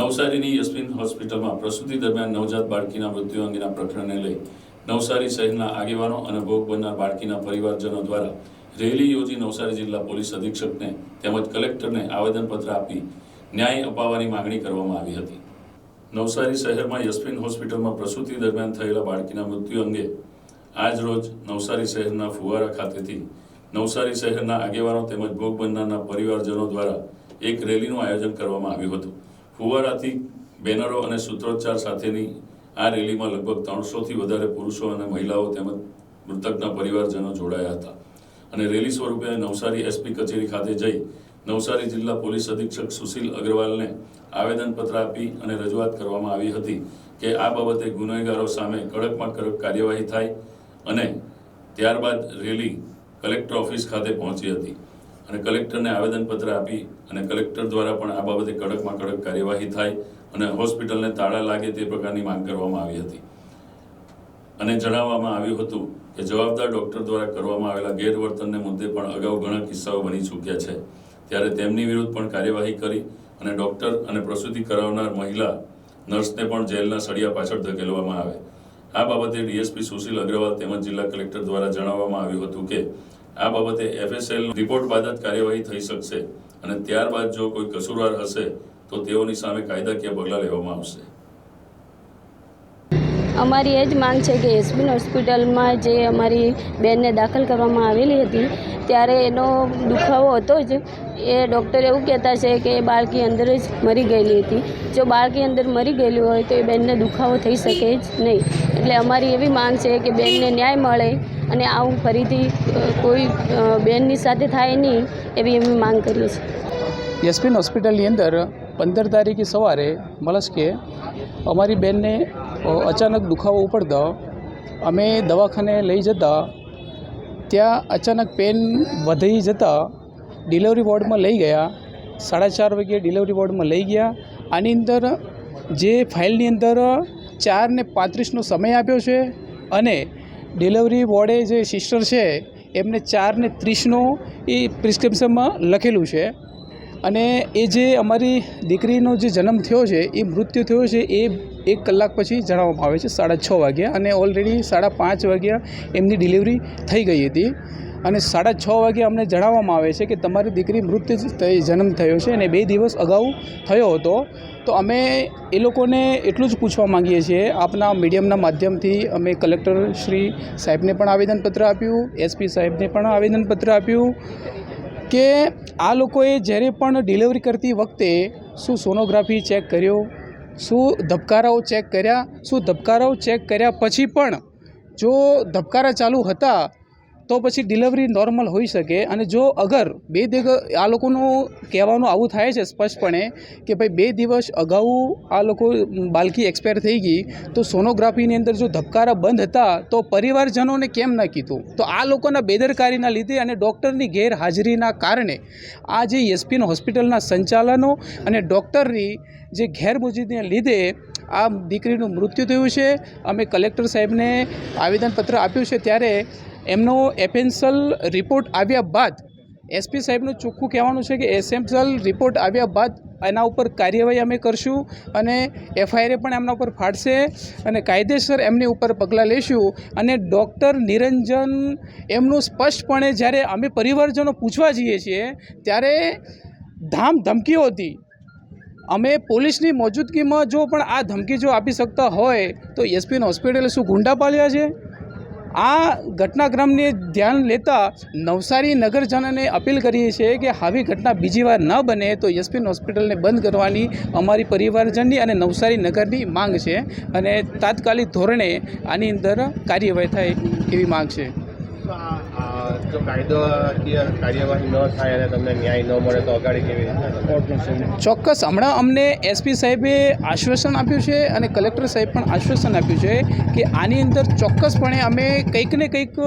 નવસારીની યસ્મિન હોસ્પિટલમાં પ્રસૂતિ દરમિયાન નવજાત બાળકીના મૃત્યુ અંગેના પ્રકરણને લઈ નવસારી શહેરના આગેવાનો અને ભોગ બનનાર બાળકીના પરિવારજનો દ્વારા રેલી યોજી નવસારી જિલ્લા પોલીસ અધિક્ષકને તેમજ કલેક્ટરને આવેદનપત્ર આપી ન્યાય અપાવવાની માંગણી કરવામાં આવી હતી. નવસારી શહેરમાં યસ્મિન હોસ્પિટલમાં પ્રસૂતિ દરમિયાન થયેલા બાળકીના મૃત્યુ અંગે આજ રોજ નવસારી શહેરના ફુવારા ખાતેથી નવસારી શહેરના આગેવાનો તેમજ ભોગ બનનારના પરિવારજનો દ્વારા એક રેલીનું આયોજન કરવામાં આવ્યું હતું. ફુવારાથી બેનરો અને સૂત્રોચ્ચાર સાથેની આ રેલીમાં લગભગ ત્રણસોથી વધારે પુરુષો અને મહિલાઓ તેમજ મૃતકના પરિવારજનો જોડાયા હતા. અને રેલી સ્વરૂપે નવસારી એસપી કચેરી ખાતે જઈ નવસારી જિલ્લા પોલીસ અધિક્ષક સુશીલ અગ્રવાલને આવેદનપત્ર આપી અને રજૂઆત કરવામાં આવી હતી કે આ બાબતે ગુનેગારો સામે કડકમાં કડક કાર્યવાહી થાય અને ત્યારબાદ રેલી કલેક્ટર ઓફિસ ખાતે પહોંચી હતી. અને કલેક્ટરને આવેદનપત્ર આપી અને કલેક્ટર દ્વારા પણ આ બાબતે કડકમાં કડક કાર્યવાહી થાય અને હોસ્પિટલને તાળા લાગે તે પ્રકારની માંગ કરવામાં આવી હતી. અને જણાવવામાં આવ્યું હતું કે જવાબદાર ડૉક્ટર દ્વારા કરવામાં આવેલા ગેરવર્તનને મુદ્દે પણ અગાઉ ઘણા કિસ્સાઓ બની ચૂક્યા છે. ત્યારે તેમની વિરુદ્ધ પણ કાર્યવાહી કરી અને ડોક્ટર અને પ્રસૂતિ કરાવનાર મહિલા નર્સને પણ જેલના સળિયા પાછળ ધકેલવામાં આવે. આ બાબતે ડીએસપી સુશીલ અગ્રવાલ તેમજ જિલ્લા કલેક્ટર દ્વારા જણાવવામાં આવ્યું હતું કે આ બાબતે એફએસએલ રિપોર્ટ બાદ જ કાર્યવાહી થઈ શકશે અને ત્યારબાદ જો કોઈ કસૂરવાર હશે, તો તેઓની સામે કાયદાકીય પગલાં લેવામાં આવશે. અમારી એ જ માંગ છે કે એસબીન હોસ્પિટલમાં જે અમારી બેનને દાખલ કરવામાં આવેલી હતી, ત્યારે એનો દુખાવો હતો જ. એ ડૉક્ટર એવું કહેતા છે કે એ બાળકી અંદર જ મરી ગયેલી હતી. જો બાળકી અંદર મરી ગયેલી હોય તો એ બેનને દુખાવો થઈ શકે જ નહીં. એટલે અમારી એવી માંગ છે કે બેનને ન્યાય મળે અને આવું ફરીથી કોઈ બેનની સાથે થાય નહીં એવી અમે માંગ કરીએ છીએ. યસ્મીન હોસ્પિટલની અંદર પંદર તારીખે સવારે મળસ્કે અમારી બેનને અચાનક દુખાવો ઉપડતો, અમે દવાખાને લઈ જતા, ત્યાં અચાનક પેન વધી જતાં, ડિલિવરી વોર્ડમાં લઈ ગયા, સાડા ચાર વાગે ડિલિવરી વોર્ડમાં લઈ ગયા. આની અંદર જે ફાઇલની અંદર ચાર ને પાંત્રીસનો સમય આપ્યો છે અને ડિલિવરી વોર્ડે જે સિસ્ટર છે, એમને ચાર ને ત્રીસનો એ પ્રિસ્ક્રિપ્શનમાં લખેલું છે. અને એ જે અમારી દીકરીનો જે જન્મ થયો છે, એ મૃત્યુ થયો છે, એ એક કલાક પછી જણાવવામાં આવે છે, સાડા છ વાગ્યા. અને ઓલરેડી સાડા પાંચ વાગ્યા એમની ડિલિવરી થઈ ગઈ હતી. અને સાડા છ વાગે અમને જણાવવામાં આવે છે કે તમારી દીકરી મૃત્યુ જન્મ થયો છે અને બે દિવસ અગાઉ થયો હતો. તો અમે એ લોકોને એટલું જ પૂછવા માંગીએ છીએ. આપના મીડિયમના માધ્યમથી અમે કલેક્ટર શ્રી સાહેબને પણ આવેદનપત્ર આપ્યું એસપી સાહેબને પણ આવેદનપત્ર આપ્યું. કે આ લોકોએ જ્યારે પણ ડિલિવરી કરતી વખતે શું સોનોગ્રાફી ચેક કર્યો, શું ધબકારાઓ ચેક કર્યા, શું ધબકારાઓ ચેક કર્યા પછી પણ જો ધબકારા ચાલુ હતા તો પછી ડિલિવરી નોર્મલ હોઈ શકે. અને જો અગર બે દિવસ આ લોકોનું કહેવાનું આવું થાય છે સ્પષ્ટપણે કે ભાઈ બે દિવસ અગાઉ આ લોકો બાલકી એક્સપાયર થઈ ગઈ, તો સોનોગ્રાફીની અંદર જો ધબકારા બંધ હતા, તો પરિવારજનોને કેમ ન કીધું? તો આ લોકોના બેદરકારીના લીધે અને ડૉક્ટરની ગેરહાજરીના કારણે આ જે એસપીનો હોસ્પિટલના સંચાલનો અને ડૉક્ટરની જે ગેરમોજીદીને લીધે આ દીકરીનું મૃત્યુ થયું છે. અમે કલેક્ટર સાહેબને આવેદનપત્ર આપ્યું છે ત્યારે એમનો એફેન્સલ રિપોર્ટ આવ્યા બાદ એસપી સાહેબનું ચોખ્ખું કહેવાનું છે કે એસેમ્પલ રિપોર્ટ આવ્યા બાદ એના ઉપર કાર્યવાહી અમે કરશું અને એફઆઈઆરે પણ એમના ઉપર ફાડશે અને કાયદેસર એમની ઉપર પગલાં લઈશું અને ડૉક્ટર નિરંજન એમનું સ્પષ્ટપણે જ્યારે અમે પરિવારજનો પૂછવા જઈએ છીએ, ત્યારે ધામ ધમકીઓ હતી. અમે પોલીસની મોજૂદગીમાં જો પણ આ ધમકી જો આપી શકતા હોય, તો એસપીને હોસ્પિટલે શું ગુંડા પાલ્યા છે? આ ઘટનાક્રમને ધ્યાન લેતા નવસારી નગરજનોને અપીલ કરીએ છીએ કે આવી ઘટના બીજી વાર ન બને તો એસપીન હોસ્પિટલને બંધ કરવાની અમારી પરિવારજનની અને નવસારી નગરની માંગ છે અને તાત્કાલિક ધોરણે આની અંદર કાર્યવાહી થાય એવી માંગ છે. જો કાયદાકીય કાર્યવાહી ન થાય અને તમને ન્યાય ન મળે તો અગાડી કેવી રીતના ચોક્કસ. હમણાં અમને એસપી સાહેબે આશ્વાસન આપ્યું છે અને કલેક્ટર સાહેબ પણ આશ્વાસન આપ્યું છે કે આની અંદર ચોક્કસપણે અમે કંઈક ને કંઈક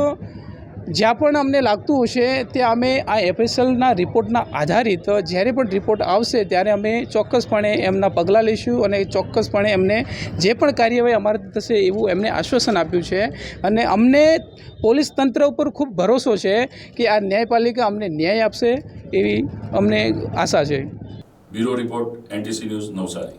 જ્યાં પણ અમને લાગતું હશે, ત્યાં અમે આ એફએસએલના રિપોર્ટના આધારિત જ્યારે પણ રિપોર્ટ આવશે, ત્યારે અમે ચોક્કસપણે એમના પગલાં લઈશું અને ચોક્કસપણે એમને જે પણ કાર્યવાહી અમારે થશે એવું એમને આશ્વાસન આપ્યું છે. અને અમને પોલીસ તંત્ર ઉપર ખૂબ ભરોસો છે કે આ ન્યાયપાલિકા અમને ન્યાય આપશે એવી અમને આશા છે. Bureau report, NTC news Navsari.